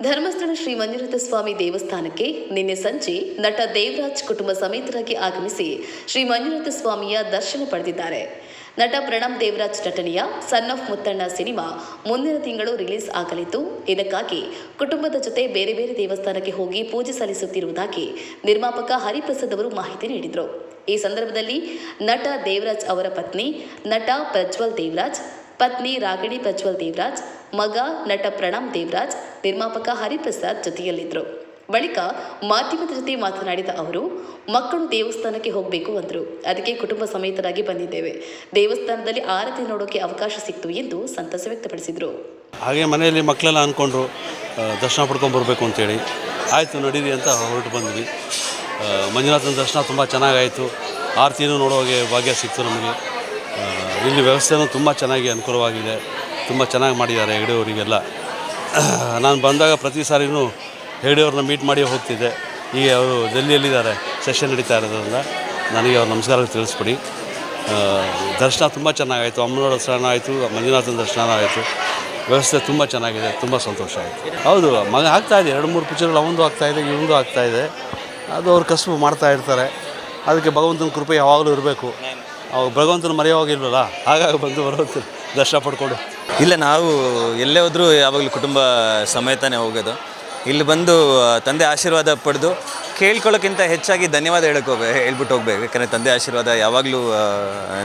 ಧರ್ಮಸ್ಥಳ ಶ್ರೀ ಮಂಜುನಾಥ ಸ್ವಾಮಿ ದೇವಸ್ಥಾನಕ್ಕೆ ನಿನ್ನೆ ಸಂಜೆ ನಟ ದೇವರಾಜ್ ಕುಟುಂಬ ಸಮೇತರಾಗಿ ಆಗಮಿಸಿ ಶ್ರೀ ಮಂಜುನಾಥ ಸ್ವಾಮಿಯ ದರ್ಶನ ಪಡೆದಿದ್ದಾರೆ. ನಟ ಪ್ರಣಮ್ ದೇವರಾಜ್ ನಟನೆಯ ಸನ್ ಆಫ್ ಮುತ್ತಣ್ಣ ಸಿನಿಮಾ ಮುಂದಿನ ತಿಂಗಳು ರಿಲೀಸ್ ಆಗಲಿದ್ದು, ಇದಕ್ಕಾಗಿ ಕುಟುಂಬದ ಜೊತೆ ಬೇರೆ ಬೇರೆ ದೇವಸ್ಥಾನಕ್ಕೆ ಹೋಗಿ ಪೂಜೆ ಸಲ್ಲಿಸುತ್ತಿರುವುದಾಗಿ ನಿರ್ಮಾಪಕ ಹರಿಪ್ರಸಾದ್ ಅವರು ಮಾಹಿತಿ ನೀಡಿದರು. ಈ ಸಂದರ್ಭದಲ್ಲಿ ನಟ ದೇವರಾಜ್ ಅವರ ಪತ್ನಿ ನಟ ಪ್ರಜ್ವಲ್ ದೇವರಾಜ್ ಪತ್ನಿ ರಾಗಿಣಿ ಪ್ರಜ್ವಲ್ ದೇವರಾಜ್, ಮಗ ನಟ ಪ್ರಣಾಮ್ ದೇವರಾಜ್, ನಿರ್ಮಾಪಕ ಹರಿಪ್ರಸಾದ್ ಜೊತೆಯಲ್ಲಿದ್ದರು. ಬಳಿಕ ಮಾಧ್ಯಮದ ಜೊತೆ ಮಾತನಾಡಿದ ಅವರು, ಮಕ್ಕಳು ದೇವಸ್ಥಾನಕ್ಕೆ ಹೋಗಬೇಕು ಅಂದರು. ಅದಕ್ಕೆ ಕುಟುಂಬ ಸಮೇತರಾಗಿ ಬಂದಿದ್ದೇವೆ. ದೇವಸ್ಥಾನದಲ್ಲಿ ಆರತಿ ನೋಡೋಕೆ ಅವಕಾಶ ಸಿಕ್ತು ಎಂದು ಸಂತಸ ವ್ಯಕ್ತಪಡಿಸಿದರು. ಹಾಗೆ ಮನೆಯಲ್ಲಿ ಮಕ್ಕಳೆಲ್ಲ ಅಂದ್ಕೊಂಡ್ರು ದರ್ಶನ ಪಡ್ಕೊಂಡು ಬರಬೇಕು ಅಂತೇಳಿ. ಆಯಿತು, ನಡೀರಿ ಅಂತ ಹೊರಟು ಬಂದ್ವಿ. ಮಂಜುನಾಥನ ದರ್ಶನ ತುಂಬ ಚೆನ್ನಾಗಾಯಿತು. ಆರತಿನೂ ನೋಡೋಗೆ ಭಾಗ್ಯ ಸಿಕ್ತು ನಮಗೆ. ಇಲ್ಲಿ ವ್ಯವಸ್ಥೆನೂ ತುಂಬ ಚೆನ್ನಾಗಿ ಅನುಕೂಲವಾಗಿದೆ. ತುಂಬ ಚೆನ್ನಾಗಿ ಮಾಡಿದ್ದಾರೆ ಹೆಗಡೆಯವರಿಗೆಲ್ಲ. ನಾನು ಬಂದಾಗ ಪ್ರತಿ ಸಾರಿನೂ ಹೆಗಡೆಯವ್ರನ್ನ ಮೀಟ್ ಮಾಡಿ ಹೋಗ್ತಿದ್ದೆ. ಈಗ ಅವರು ಡೆಲ್ಲಿಯಲ್ಲಿದ್ದಾರೆ ಸೆಷನ್ ನಡೀತಾ ಇರೋದ್ರಿಂದ ನನಗೆ ಅವ್ರ ನಮಸ್ಕಾರ ತಿಳಿಸ್ಬಿಡಿ. ದರ್ಶನ ತುಂಬ ಚೆನ್ನಾಗಾಯಿತು. ಅಮ್ಮನವರ ದರ್ಶನ ಆಯಿತು, ಮಂಜುನಾಥನ ದರ್ಶನ ಆಯಿತು. ವ್ಯವಸ್ಥೆ ತುಂಬ ಚೆನ್ನಾಗಿದೆ, ತುಂಬ ಸಂತೋಷ ಆಯಿತು. ಹೌದು, ಮಗ ಆಗ್ತಾಯಿದೆ ಎರಡು ಮೂರು ಪಿಕ್ಚರ್ಗಳು ಅವಂದು ಆಗ್ತಾಯಿದೆ ಇವಂದು ಆಗ್ತಾಯಿದೆ ಅದು ಅವ್ರ ಕಸುಬು ಮಾಡ್ತಾ ಇರ್ತಾರೆ. ಅದಕ್ಕೆ ಭಗವಂತನ ಕೃಪೆ ಯಾವಾಗಲೂ ಇರಬೇಕು. ಅವಾಗ ಭಗವಂತನ ಮರೆಯೋವಾಗಿಲ್ವಲ್ಲ ಹಾಗಾಗಿ ಬಂದು ಬರೋದು ದರ್ಶನ ಪಡ್ಕೊಂಡು. ಇಲ್ಲ, ನಾವು ಎಲ್ಲೇ ಹೋದರೂ ಯಾವಾಗಲೂ ಕುಟುಂಬ ಸಮೇತನೇ ಹೋಗೋದು. ಇಲ್ಲಿ ಬಂದು ತಂದೆ ಆಶೀರ್ವಾದ ಪಡೆದು ಕೇಳ್ಕೊಳ್ಳೋಕ್ಕಿಂತ ಹೆಚ್ಚಾಗಿ ಧನ್ಯವಾದ ಹೇಳಕ್ಕೆ ಹೋಗ್ಬೇಕು ಹೇಳ್ಬಿಟ್ಟು ಹೋಗ್ಬೇಕು. ಯಾಕಂದರೆ ತಂದೆ ಆಶೀರ್ವಾದ ಯಾವಾಗಲೂ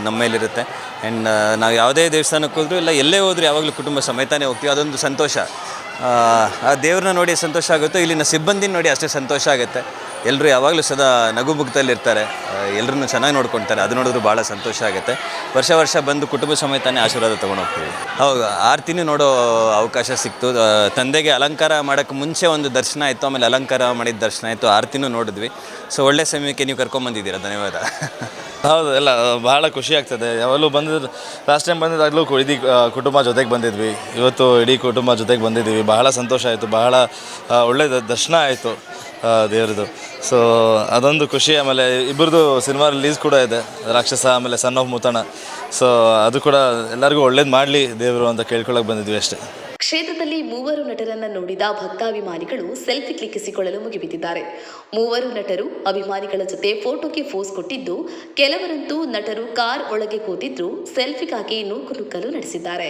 ನಮ್ಮ ಮೇಲಿರುತ್ತೆ. ಆ್ಯಂಡ್ ನಾವು ಯಾವುದೇ ದೇವಸ್ಥಾನಕ್ಕೆ ಹೋದರೂ ಇಲ್ಲ, ಎಲ್ಲೇ ಹೋದರೂ ಯಾವಾಗಲೂ ಕುಟುಂಬ ಸಮೇತನೇ ಹೋಗ್ತೀವಿ. ಅದೊಂದು ಸಂತೋಷ. ಆ ದೇವ್ರನ್ನ ನೋಡಿ ಸಂತೋಷ ಆಗುತ್ತೋ, ಇಲ್ಲಿನ ಸಿಬ್ಬಂದಿನ ನೋಡಿ ಅಷ್ಟೇ ಸಂತೋಷ ಆಗುತ್ತೆ. ಎಲ್ಲರೂ ಯಾವಾಗಲೂ ಸದಾ ನಗು ಮುಗ್ದಲ್ಲಿರ್ತಾರೆ. ಎಲ್ಲರನ್ನೂ ಚೆನ್ನಾಗಿ ನೋಡ್ಕೊಳ್ತಾರೆ ಅದು ನೋಡಿದ್ರು ಭಾಳ ಸಂತೋಷ ಆಗುತ್ತೆ. ವರ್ಷ ವರ್ಷ ಬಂದು ಕುಟುಂಬ ಸಮೇತನೇ ಆಶೀರ್ವಾದ ತೊಗೊಂಡು ಹೋಗ್ತೀವಿ. ಹೌದು, ಆರ್ತಿನೂ ನೋಡೋ ಅವಕಾಶ ಸಿಕ್ತು. ತಂದೆಗೆ ಅಲಂಕಾರ ಮಾಡೋಕ್ಕೆ ಮುಂಚೆ ಒಂದು ದರ್ಶನ ಆಯಿತು, ಆಮೇಲೆ ಅಲಂಕಾರ ಮಾಡಿದ ದರ್ಶನ ಆಯಿತು. ಆರ್ತಿನೂ ನೋಡಿದ್ವಿ. ಸೊ, ಒಳ್ಳೆ ಸಮಯಕ್ಕೆ ನೀವು ಕರ್ಕೊಂಬಂದಿದ್ದೀರಾ ಧನ್ಯವಾದ. ಹೌದು, ಎಲ್ಲ ಭಾಳ ಖುಷಿ ಆಗ್ತದೆ. ಯಾವಾಗಲೂ ಬಂದಿದ್ದು ಲಾಸ್ಟ್ ಟೈಮ್ ಬಂದಿದ್ದಾಗಲೂ ಇಡೀ ಕುಟುಂಬ ಜೊತೆಗೆ ಬಂದಿದ್ವಿ. ಇವತ್ತು ಇಡೀ ಕುಟುಂಬ ಜೊತೆಗೆ ಬಂದಿದ್ದೀವಿ. ಬಹಳ ಸಂತೋಷ ಆಯಿತು. ಬಹಳ ಒಳ್ಳೆಯ ಒಳ್ಳೆ ದರ್ಶನ ಆಯಿತು. ದೇವ್ರದ್ದು ಸೊ ಅದೊಂದು ಖುಷಿ, ಆಮೇಲೆ ಇಬ್ಬರದು ಸಿನಿಮಾ ರಿಲೀಸ್ ಕೂಡ ಇದೆ. ರಾಕ್ಷಸ, ಆಮೇಲೆ ಸನ್ ಆಫ್ ಮುತಣ ಸೊ ಅದು ಕೂಡ ಎಲ್ಲರಿಗೂ ಒಳ್ಳೇದು ಮಾಡಲಿ ದೇವರು ಅಂತ ಕೇಳ್ಕೊಳಕ್ಕೆ ಬಂದಿದ್ವಿ ಅಷ್ಟೇ. ಕ್ಷೇತ್ರದಲ್ಲಿ ಮೂವರು ನಟರನ್ನ ನೋಡಿದ ಭಕ್ತಾಭಿಮಾನಿಗಳು ಸೆಲ್ಫಿ ಕ್ಲಿಕ್ಕಿಸಿಕೊಳ್ಳಲು ಮುಗಿಬಿದ್ದಿದ್ದಾರೆ. ಮೂವರು ನಟರು ಅಭಿಮಾನಿಗಳ ಜೊತೆ ಫೋಟೋಗೆ ಫೋಸ್ ಕೊಟ್ಟಿದ್ದು, ಕೆಲವರಂತೂ ನಟರು ಕಾರ್ ಒಳಗೆ ಕೂತಿದ್ರು, ಸೆಲ್ಫಿಗಾಗಿ ನೂಕು ನುಗ್ಗಲು ನಡೆಸಿದ್ದಾರೆ.